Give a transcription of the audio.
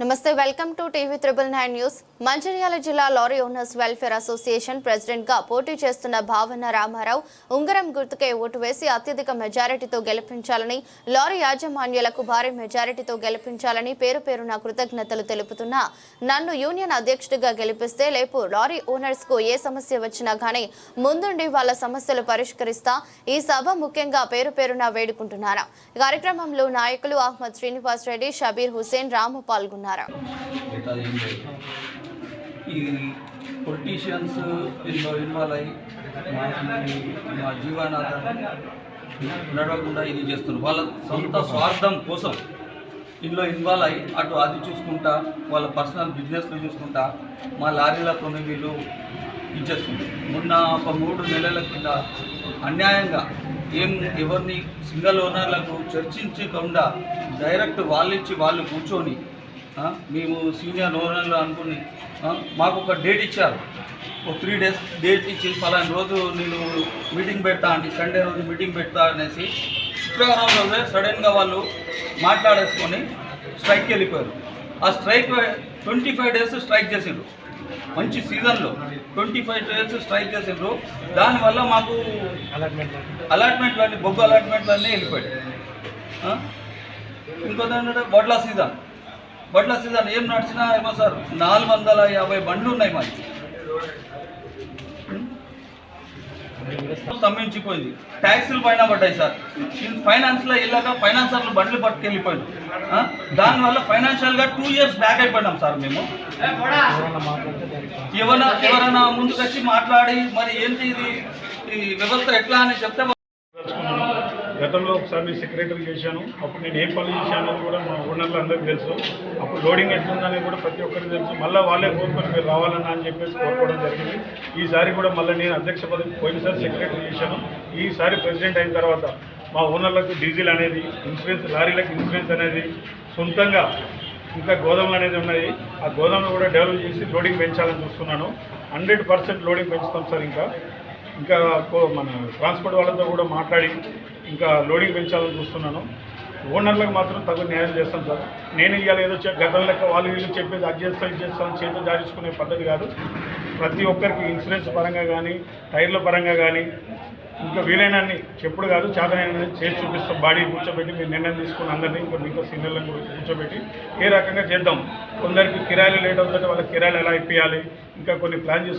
నమస్తే welcome to TV triple nine news. Mancherial జిల్లా lorry owners welfare association ప్రెసిడెంట్గా పోటీ చేస్తున్న భావన రామారావు ఉంగరం గుర్తుకే ఓటు వేసి అత్యధిక మెజారిటీతో గెలిపించాలని లారీ యాజమాన్యాలకు భారీ మెజారిటీతో గెలిపించాలని పేరు పేరున కృతజ్ఞతలు తెలుపుతున్నా నన్ను యూనియన్ అధ్యక్షుడిగా గెలిపిస్తే లేపు లారీ ఓనర్స్కు ఏ సమస్య వచ్చినా కానీ ముందుండి వాళ్ళ సమస్యలు పరిష్కరిస్తా ఈ సభ ముఖ్యంగా పేరు పేరున వేడుకుంటున్నాను కార్యక్రమంలో నాయకులు అహ్మద్ శ్రీనివాస్ రెడ్డి షబీర్ హుసేన్ రాము పాల్గొన్నారు. మిగతా ఈ పొలిటీషియన్స్ ఇందులో ఇన్వాల్వ్ అయ్యి మా జీవనాధారం నడవకుండా ఇది చేస్తున్నారు. వాళ్ళ సొంత స్వార్థం కోసం ఇందులో ఇన్వాల్వ్ అయ్యి అటు అది చూసుకుంటా వాళ్ళ పర్సనల్ బిజినెస్లు చూసుకుంటా మా లారీలతో వీళ్ళు ఇచ్చేస్తుంది మొన్న ఒక మూడు నెలల కింద అన్యాయంగా ఏం ఎవరిని సింగల్ ఓనర్లకు చర్చించకుండా డైరెక్ట్ వాళ్ళు ఇచ్చి వాళ్ళు కూర్చొని మేము సీనియర్ ఓనర్లు అనుకుని మాకు ఒక డేట్ ఇచ్చారు. ఒక త్రీ డేస్ డేట్ ఇచ్చి ఫలానా రోజు నేను మీటింగ్ పెడతా అంటే సండే రోజు మీటింగ్ పెడతా అనేసి శుక్రవారం రోజే సడన్గా వాళ్ళు మాట్లాడేసుకొని స్ట్రైక్కి వెళ్ళిపోయారు. ఆ strike twenty five days strike చేసిండ్రు. మంచి సీజన్లో ట్వంటీ ఫైవ్ డేస్ స్ట్రైక్ చేసిండ్రు. దానివల్ల మాకు అలాట్మెంట్లు అన్ని బొగ్గు అలాట్మెంట్లు అన్నీ వెళ్ళిపోయాయి. ఆ? ఇంకోటి ఏంటంటే వడ్ల సీజన్ వడ్ల సీజన్ ఏం నడిచినా ఏమో సార్ నాలుగు వందల యాభై బండ్లు ఉన్నాయి మాకు. స్తంభించిపోయింది ట్యాక్సులు పైన పడ్డాయి సార్. ఫైనాన్స్లో వెళ్ళాక ఫైనాన్సర్లు బండ్లు పట్టుకెళ్ళిపోయింది దానివల్ల ఫైనాన్షియల్గా టూ ఇయర్స్ బ్యాక్ అయిపోయినాం సార్ మేము. ఎవరైనా ఎవరైనా ముందుకొచ్చి మాట్లాడి మరి ఏంటి ఇది? ఈ వ్యవస్థ ఎట్లా అని చెప్తే గతంలో ఒకసారి నేను సెక్రటరీ చేశాను. అప్పుడు నేను ఏం పనులు చేశాను అనేది కూడా మా ఓనర్లు అందరికీ తెలుసు. అప్పుడు లోడింగ్ ఎట్లుందనేది కూడా ప్రతి ఒక్కరికి తెలుసు. మళ్ళీ వాళ్ళే కోరుకొని మీరు రావాలన్నా అని చెప్పేసి కోరుకోవడం జరిగింది. ఈసారి కూడా మళ్ళీ నేను అధ్యక్ష పదవి పోయినసారి సెక్రటరీ చేశాను. ఈసారి ప్రెసిడెంట్ అయిన తర్వాత మా ఓనర్లకు డీజిల్ అనేది ఇన్సూరెన్స్ లారీలకు ఇన్సూరెన్స్ అనేది సొంతంగా ఇంకా గోదాములు అనేది ఉన్నాయి. ఆ గోదాములు కూడా డెవలప్ చేసి లోడింగ్ పెంచాలని చూస్తున్నాను. హండ్రెడ్ పర్సెంట్ లోడింగ్ పెంచుతాం సార్ ఇంకా. ఇంకా కో- మన ట్రాన్స్పోర్ట్ వాళ్ళతో కూడా మాట్లాడి ఇంకా లోడింగ్ పెంచాలని చూస్తున్నాను. ఓనర్లకు మాత్రం తగు న్యాయం చేస్తాం సార్. నేను ఇవాళ ఏదో గతం లెక్క వాళ్ళు వీళ్ళు చెప్పేది అది చేస్తాం ఇది చేస్తాం చేతులు జాడించుకునే పద్ధతి కాదు. ప్రతి ఒక్కరికి ఇన్సూరెన్స్ పరంగా కానీ టైర్ల పరంగా కానీ ఇంకా వీలైనన్ని చెప్పుడు కాదు చేతనైనా చేసి చూపిస్తాం. బాడీ కూర్చోబెట్టి మీరు నిర్ణయం తీసుకుని అందరినీ ఇంకా మీతో సీనియర్లను కూడా కూర్చోబెట్టి ఏ రకంగా చేద్దాం. కొందరికి కిరాయిలు లేట్ అవుతుంటే వాళ్ళకి కిరాయిలు ఎలా ఇప్పించాలి ఇంకా కొన్ని ప్లాన్ చేసుకుని